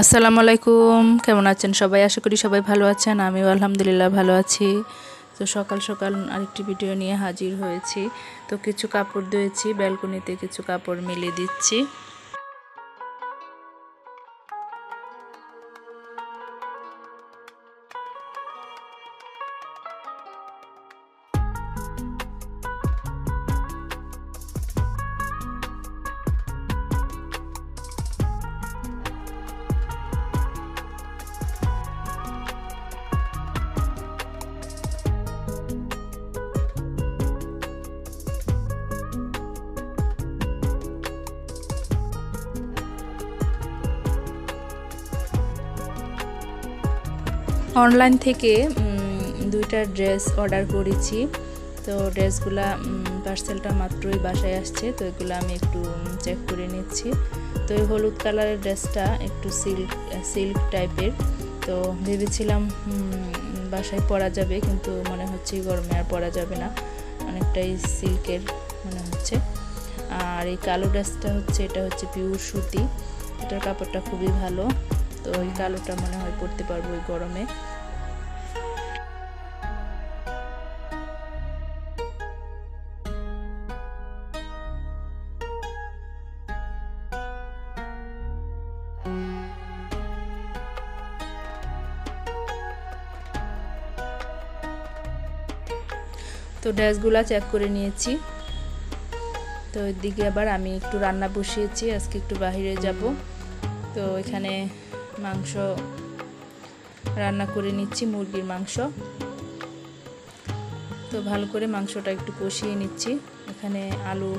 আসসালামু আলাইকুম। কেমন আছেন সবাই? আশা করি সবাই ভালো আছেন। আমিও আলহামদুলিল্লাহ ভালো আছি। তো সকাল সকাল আরেকটি ভিডিও নিয়ে হাজির হয়েছি। তো কিছু কাপড় ধুয়েছি, ব্যালকনিতে কিছু কাপড় মেলে দিচ্ছি। অনলাইন থেকে দুইটা ড্রেস অর্ডার করেছি। তো ড্রেসগুলা পার্সেলটা মাত্রই বাসায় আসছে, তো এগুলো আমি একটু চেক করে নিচ্ছি। তো এই হলুদ কালারের ড্রেসটা একটু সিল্ক সিল্ক টাইপের তো ভেবেছিলাম বাসায় পরা যাবে, কিন্তু মনে হচ্ছে গরমে আর পরা যাবে না। অনেকটাই সিল্কের মনে হচ্ছে। আর এই কালো ড্রেসটা হচ্ছে, এটা হচ্ছে পিওর সুতি। এটার কাপড়টা খুবই ভালো। তো ওই কালোটা মনে হয় পরতে পারব ওই গরমে। তো ড্রেসগুলো চেক করে নিয়েছি। তো এদিকে আবার আমি একটু রান্না বসিয়েছি, আজকে একটু বাহিরে যাব। তো এখানে মাংস রান্না করে নিচ্ছি, মুরগির মাংস। তো ভালো করে মাংসটা একটু কষিয়ে নিচ্ছি। এখানে আলু,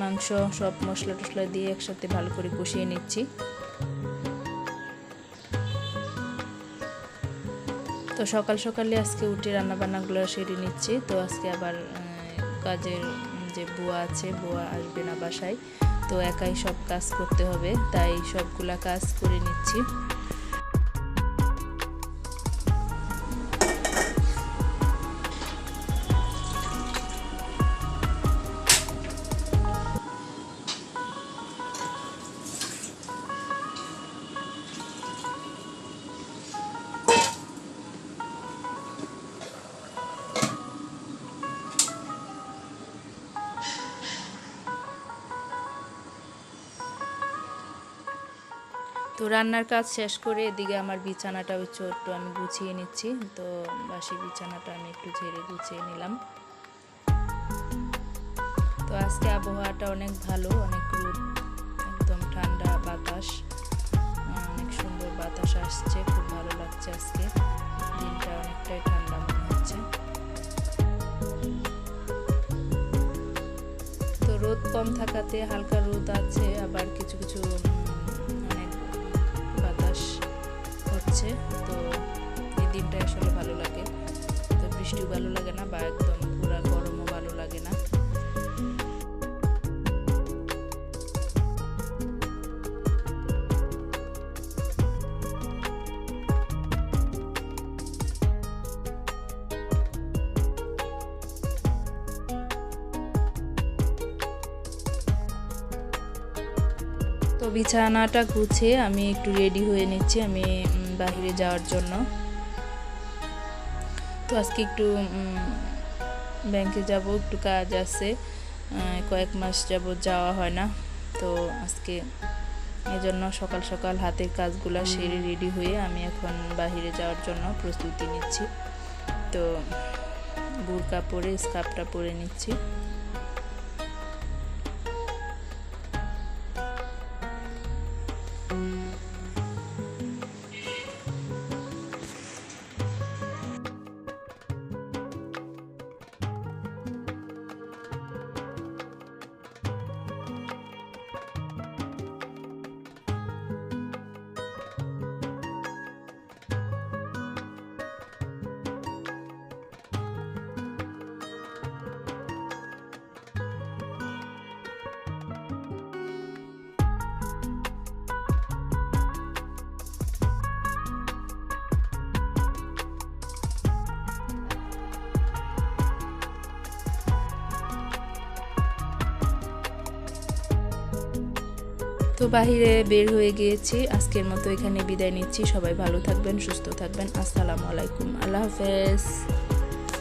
মাংস সব মশলা টশলা দিয়ে একসাথে ভালো করে কষিয়ে নিচ্ছি। তো সকাল সকালে আজকে উঠে রান্নাবান্নাগুলো সেরে নিচ্ছি। তো আজকে আবার কাজের যে বুয়া আছে, বুয়া আসবে না বাসায়। তো একাই সব কাজ করতে হবে, তাই সবগুলা কাজ করে নিচ্ছি। তো রান্নার কাজ শেষ করে এদিকে আমার বিছানাটা ওই ছোট্ট আমি গুছিয়ে নিচ্ছি। তো বাসি বিছানাটা আমি একটু ঝেড়ে গুছিয়ে নিলাম। তো আজকে আবহাওয়াটা অনেক ভালো, অনেক রোদ, একদম ঠান্ডা বাতাস অনেক সুন্দর বাতাস আসছে, খুব ভালো লাগছে আজকে। দিনটা অনেকটাই ঠান্ডা মনে হচ্ছে। তো রোদ কম থাকাতে হালকা রোদ আছে, আবার কিছু কিছু হচ্ছে তো এই দিনটা আসলে ভালো লাগে। তো বৃষ্টিও ভালো লাগে না বা একদম পুরা গরমও ভালো লাগে না। তো বিছানাটা গুছিয়ে আমি একটু রেডি হয়ে নিচ্ছি। আমি বাহিরে যাওয়ার জন্য। তো আজকে একটু ব্যাংকে যাব, একটু কাজ আছে। কয়েক মাস যাব যাওয়া হয় না। তো আজকে এই জন্য সকাল সকাল হাতের কাজগুলো সেরে রেডি হয়ে আমি এখন বাহিরে যাওয়ার জন্য প্রস্তুতি নিচ্ছি। তো বুরকা পরে স্কার্ফটা পরে নিচ্ছি। তো বাহিরে বের হয়ে গিয়েছি। আজকের মতো এখানে বিদায় নিচ্ছি। সবাই ভালো থাকবেন, সুস্থ থাকবেন। আসসালামু আলাইকুম। আল্লাহ হাফেজ।